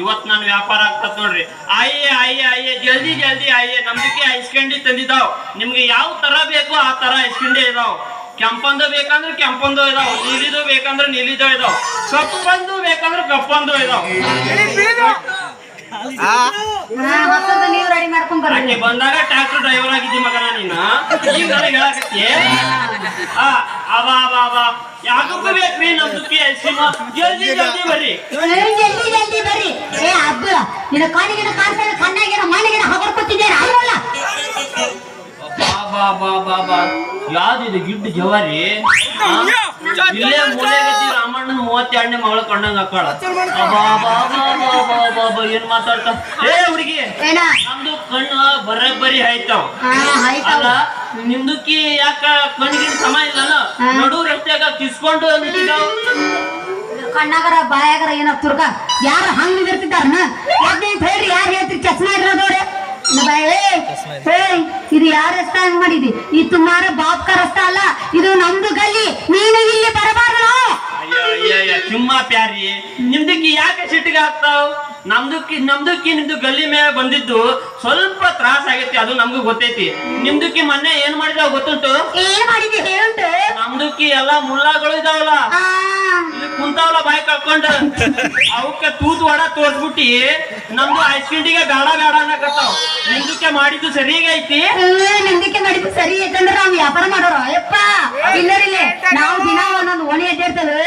ಇವತ್ ನನ್ ವ್ಯಾಪಾರ ಆಗ್ತದ ನೋಡ್ರಿ. ಆಯೇ ಅಯ್ಯೇ ಆಯೇ ಜಲ್ದಿ ಜಲ್ದಿ ಆಯೇ ನಮ್ದಕ್ಕೆ ಐಸ್ಕಂಡಿ ತಂದಿದ್ದಾವ್. ನಿಮ್ಗೆ ಯಾವ ತರ ಬೇಕು ಆ ತರ ಐಸ್ಕಂಡಿ ಇದಾವ್. ಕೆಂಪಂದು ಬೇಕಂದ್ರೆ ಕೆಂಪಂದು ಇದಾವ್ ನೀಲಿದು ಬೇಕಂದ್ರೆ ನೀಲಿದು ಇದಾವ್ ಕಪ್ಪಂದು ಬೇಕಂದ್ರೆ ಕಪ್ಪಂದು ಇದಾವ್. ಹೊಸದು ನೀವು ರೆಡಿ ಮಾಡ್ಕೊಂಡ್ ಬರ್ರಿ. ಆಕೆ ಬಂದಾಗ ಟ್ರಾಕ್ಟರ್ ಡ್ರೈವರ್ ಆಗಿದ್ದಿ ಮಗನ ನೀನು. ಈಗ ಹೇಳಕತ್ತಿ ವಾ ವಾ ಅವ ಯಾಕಕ್ಕೂ ಬೇಕ್ರಿ? ಜಲ್ದಿ ಜಲ್ದಿ ಬರ್ರಿ. ಏ, ಜಲ್ದಿ ಜಲ್ದಿ ಬರ್ರಿ. ಏ ಅಬ್ಬ ನಿನ್ನ ಕಣ್ಣಾಗಿನ ಅಲ್ವಲ್ಲ ಬಾ ಬಾ ಬಾ ಬಾ ಬಾ. ಯಾವ್ದಿದು ಗಿಡ್ಡ ಜವಾರಿ? ಇಲ್ಲೇ ರಾಮಣ್ಣನ ಮೂವತ್ತೆರಡನೇ ಮಗಳ ಕಂಡಂಗ ಬಾ ಏನ್ ಮಾತಾಡ್ತಾ ಏ ಹುಡುಗಿ ನಮ್ದು ಕಣ್ಣು ಬರಬ್ಬರಿ ಆಯ್ತಾವ್ ಅಲ್ಲ ನಿಮ್ದಕ್ಕಿ ಯಾಕ ಕಣ್ಣಿಗೆ ಸಮ ಇಲ್ಲಲ್ಲ. ನಡು ರಸ್ತೆಯಾಗ ಕಿಸ್ಕೊಂಡು ಕಣ್ಣಾಗರ ಬಾಯಾಗರ ಏನ ತುರ್ಕ. ಯಾರು ಹಂಗ ನಿಂದಿರ್ತಿದ್ದಾರನ? ಹೇಳ್ರಿ ಯಾರು ಹೇಳ್ತೀರಿ? ಚಸ್ಮಾ ಇರೋದವ್ರೆ ಇದು ಯಾರ ರಸ್ತೆ ಹಂಗ್ ಮಾಡಿದಿ? ಈ ತುಮಾರ ಬಾಪ್ಕ ರಸ್ತೆ ಅಲ್ಲ. ಇದು ನಮ್ದು ಗಲ್ಲಿ ನೀನು ಇಲ್ಲಿ ಬರಬಾರ್ದು ಅಯ್ಯೋ ಅಯ್ಯೋ ಅಯ್ಯೋ ಚುಮ್ಮ ಪ್ಯಾರಿ ನಿಮ್ದಕ್ಕಿ ಯಾಕೆ ಸಿಟ್ಟಿಗೆ ಆಗ್ತಾವ್? ನಮ್ದಕ್ಕಿ ನಮ್ದಕ್ಕಿ ನಿಮ್ದು ಗಲ್ಲಿ ಮೇಲೆ ಬಂದಿದ್ದು ಸ್ವಲ್ಪ ತ್ರಾಸ ಆಗೈತಿ ಅದು ನಮ್ಗೂ ಗೊತ್ತೈತಿ. ನಿಮ್ದಕ್ಕಿ ಮೊನ್ನೆ ಏನ್ ಮಾಡಿದಾವ ಗೊತ್ತುಂಟು? ಏನ್ ಹೇಳುಂಟು? ನಮ್ದಕ್ಕಿ ಎಲ್ಲಾ ಮುಳ್ಳಾಗಳು ಇದಾವಲ್ಲ. ಆ, ಬಾಯಿ ಕಳ್ಕೊಂಡು? ಅವಕ್ಕೆ ತೂತು ವಡ ತೋರ್ಸ್ಬಿಟ್ಟಿ ನಮ್ದು ಐಸ್ ಕ್ರೀಮ್ಗೆ ಬೇಡ ಬೇಡ ಅನ್ನಕತ್ತಾವ್. ನಿಮ್ದಕ್ಕೆ ಮಾಡಿದ್ದು ಸರಿಯಾಗೈತಿ ಐತಿ ನಿಮ್ದಕ್ಕೆ ಮಾಡಿದ್ದು ಸರಿ ಯಾಕಂದ್ರೆ ನಾವು ವ್ಯಾಪಾರ ಮಾಡೋರು. ಅಯ್ಯಪ್ಪ ಇಲ್ಲರಿಲ್ಲೇ ನಾವು ದಿನ ಒಂದೊಂದು ಓಣಿ ಅಡ್ಡಿರ್ತೇವೆ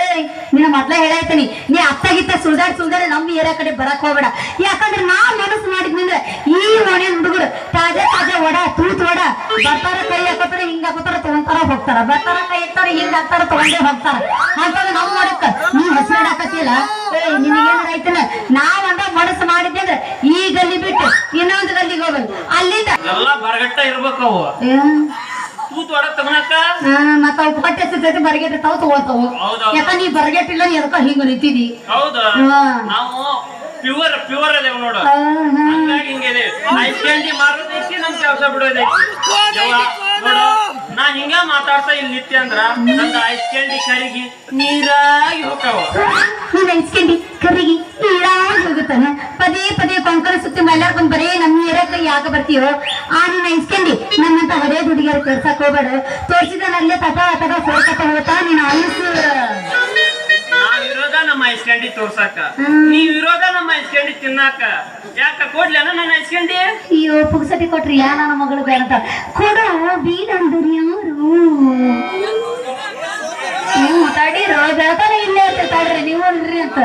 ನಿನ್ನ ಮೊದ್ಲ ಹೇಳಾಯ್ತೀನಿ. ನೀ ಅತ್ತಾಗಿತ್ತ ಸುಳ್ದಾಡ್ ಸುಳ್ದಾಡಿ ನಮ್ಮ ಏರಿಯಾ ಕಡೆ ಬರಕ್ ಹೋಗ್ಬೇಡ. ಯಾಕಂದ್ರೆ ನಾ ಮನಸ್ಸು ಮಾಡಿದ್ನಂದ್ರೆ ಈ ಓಣಿ ಹುಡುಗರು ತಾಜಾ ತಾಜಾ ವಡ ತೂತ್ ವಡ ಬರ್ತಾರ ಕೈ ಹಾಕೋತಾರ ಹಿಂಗ ಹಾಕೋತಾರ ತಗೊಂತಾರ ಹೋಗ್ತಾರ. ಬರ್ತಾರ ಕೈ ಹಾಕ್ತಾರ ಹಿಂಗ ಹಾಕ್ತಾರ ತಗೊಂಡೇ ಹೋಗ್ತಾರ. ಅಂತಂದ್ರೆ ನಾವು ಮಾಡಕ್ಕ ಹಸಿರು ಹಾಕತಿಲ್ಲ ಏ ನಿನಗೇನಾರ ಐತನ ನಾವಂದ ಮನಸ್ಸು ಮಾಡಿದ್ದೆ ಅಂದ್ರೆ ಈ ಗಲ್ಲಿ ಬಿಟ್ಟು ಇನ್ನೊಂದು ಗಲ್ಲಿಗೆ ಹೋಗಲ್ಲ ಅಲ್ಲಿಂದ ಎಲ್ಲ ಬರಗಟ್ಟ ಇರ್ಬೇಕು ಅವು ತೂತ್ ವಡ ತಗೊಳಕ ಆ, ಮತ್ತ ಅವು ಬರಗೆಟ್ಟಿರ್ತಾವ ತಗೋತಾವು ಹೌದೌದು. ಯಾಕ ನೀ ಬರಗೆಟ್ಟಿಲ್ಲ ನೀ ಅದಕ್ಕ ಹಿಂಗ ನಿಂತಿದಿ? ಹೌದಾ. ನಾವು ಪ್ಯೂರ್ ಪ್ಯೂರ್ ಅದೇವ್ ನೋಡು. ಹಂಗಾಗಿ ಹಿಂಗಿದೆ ಐಸ್ ಕ್ಯಾಂಡಿ ಮಾರೋದೈತಿ ನಮ್ ಕೆಲಸ ಬಿಡೋದೈತಿ. ನಾ ಹಿಂಗ ಮಾತಾಡ್ತಾ ಇಲ್ಲಿ ನಿತ್ಯ ಅಂದ್ರ ನಂದ ಐಸ್ ಕ್ಯಾಂಡಿ ಕರಿಗಿ ನೀರಾಗಿ ಹೋಗ್ತಾವ. ನೀನ್ ಐಸ್ಕೊಂಡಿ ಕರಿಗಿ ನೀರಾಗಿ ಹೋಗುತ್ತಾನ? ಪದೇ ಪದೇ ಕೊಂಕಣ ಸುತ್ತಿ ಮೈಲಾರ್ ಬಂದ್ ಬರೇ ನಮ್ಮ ಏರಕ್ಕೆ ಯಾಕೆ ಬರ್ತೀಯೋ? ಆ ನೀನ್ ಐಸ್ಕೊಂಡಿ ನನ್ನಂತ ಹರೇ ಹುಡುಗಿಯರು ತೋರ್ಸಕ್ ಹೋಗ್ಬೇಡ. ತೋರ್ಸಿದ ನಲ್ಲೇ ತಟ ತಟ ಸೋರ್ಕತ್ತ ಹೋಗ್ತಾ ನೀನ್ ಆಯುಸ್ ತೋರ್ಸಾಕ. ನೀವ್ ಇರೋದ ನಮ್ಮ ಐಸ್ ಕ್ಯಾಂಡಿ ತಿನ್ನಾಕ. ಯಾಕ ಕೊಡ್ಲೇನ ನನ್ನ ಐಸ್ ಕ್ಯಾಂಡಿ ಅಯ್ಯೋ ಪುಗ್ಸಟಿ ಕೊಟ್ರಿ ಯಾ ನನ್ನ ಮಗಳು ಬೇಡ ಅಂತ. ಕೊಡು ಬೀದಂದ್ರು ಯಾರು? ನೀವು ತಡೀರೋ ಬೆಳತಾನೆ ಇಲ್ಲೇ ಅಂತ ತಡ್ರಿ ನೀವು ಅಲ್ರಿ ಅಂತ.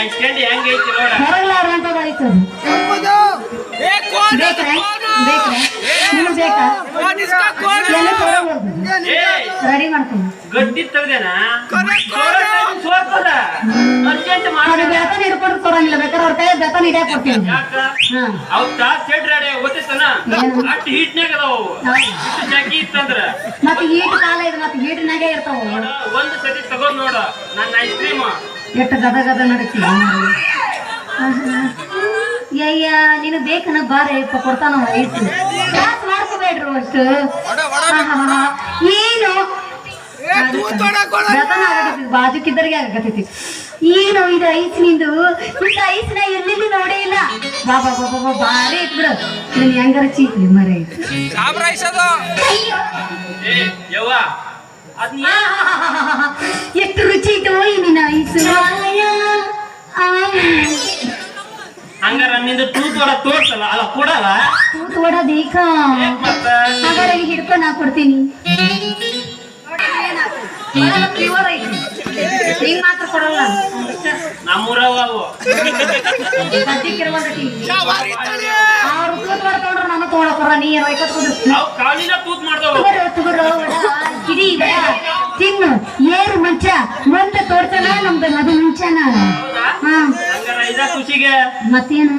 ಐಸ್ಕೊಂಡಿ ಹೆಂಗೈತಿ ನೋಡ. ಹೊರಗ್ಲಾರ ಅಂತದಾಯ್ತು ಆಯ್ತು ಬೇಕ್ರೆ ಬೇಕ್ರೆ ನಿಮ್ಗೆ ಬೇಕಾ? ಎಲ್ಲ ತಗೊಳ್ಬೋದು ಏ ರೆಡಿ ಮಾಡ್ಕೊಂಡು. ಗಟ್ಟಿ ತೆಗ್ದೇನ? ಅರ್ಜೆಂಟ್ ಮಾಡಿ ಬೆಳತಾನೆ ಹಿಡ್ಕೊಂಡು ತೋರಂಗಿಲ್ಲ ಬೇಕಾದ್ರೆ ಅವ್ರ ಕೈ ಬೆಳತಾನೆ ಹಿಡಿಯಕ್ ಕೊಡ್ತೀನಿ. ಯಾಕ? ಹಾ. ಅವತ್ತ ಸೆಡ್ ರೆಡಿ ಗೊತ್ತಿತ್ತನ? ಏನು? ಅಟ್ ಹೀಟ್ನಾಗ ಅದಾವ. ಅವು ಇಷ್ಟು ಜಾಕಿ ಇತ್ತಂದ್ರ ಮತ್ತೆ ಈಟ್ ಕಾಲ ಇದು ಮತ್ತೆ ಈಟಿನಾಗೆ ಇರ್ತಾವ. ನೋಡ ಒಂದ್ ಸತಿ ತಗೊಂಡ್ ನೋಡ. ನನ್ನ ಐಸ್ ಕ್ರೀಮ್ ಎಷ್ಟು ಗದ ಗದ ನಡೀತಿ ಅಯ್ಯ ನೀನು ಬೇಕನ ಬಾರ ಇಪ್ಪ ಕೊಡ್ತಾನ ಐಸ್ ಕ್ಲಾಸ್ ಮಾಡ್ಕೋಬೇಡ್ರು ಅಷ್ಟು. ಏನು? ಬಾಜುಕಿದ್ದರಿಗೆ ಆಗತೈತಿ ಏನು ಇದು ಐಸ್ ನಿಂದು ಇಂಥ ಐಸ್ನ ಎಲ್ಲಿ ನೋಡೇ ಇಲ್ಲ. ಬಾ ಬಾ ಬಾ ಬಾ ಬಾರಿ ಐತ್ ಬಿಡು. ಇದನ್ನ ಹೆಂಗಾರ ಮರ ಆಹಾಹಾಹಾಹಾ. ಎಷ್ಟು ರುಚಿ ಇಟ್ಟು ನಿನ್ನ ಐಸು. ಹಂಗಾರ ನಿಂದು ತೂತ್ ಒಳ ತೋರ್ಸಲ್ಲ? ಅಲ್ಲ ಕೊಡಲ್ಲ? ತೂತು ಒಡ ಬೇಕ ಯಾಕ್ ಮತ್ತ ಹಾಗಾದ್ರೆ ಇಲ್ಲಿ ಹಿಡ್ಕೊಂಡು ನಾ ಕೊಡ್ತೀನಿ. ಪ್ಯೂರ್ ಐತಿ ಹಿಂಗ್ ಮಾತ್ರ ಕೊಡಲ್ಲ. ನಮ್ಮೂರವ ಅವು. ಗದ್ದಿಕ್ಕಿರುವಂತಟಿ ಅವ್ರು ತೂತು ಒಡ ತಗೊಂಡ್ರು ನಾನು ತಗೊಳಕ್ಕೊರ ನೀ ಏನೋ ಐಕತ್ಕೊಂಡು ಅವ್ ಕಾಲಿನ ತೂತ್ ಮಾಡ್ತಾವ ತುಗುರು ತುಗುರು ಒಡ ಕಿಡಿ ಒಡ ತಿನ್ನು. ಏರು ಮಂಚ. ಮುಂದೆ ತೋರ್ತಾನ ನಮ್ದು ಅದು ಮುಂಚೆನ? ಹಂಗಾರ ಇದ ಖುಷಿಗೆ? ಮತ್ತೇನು?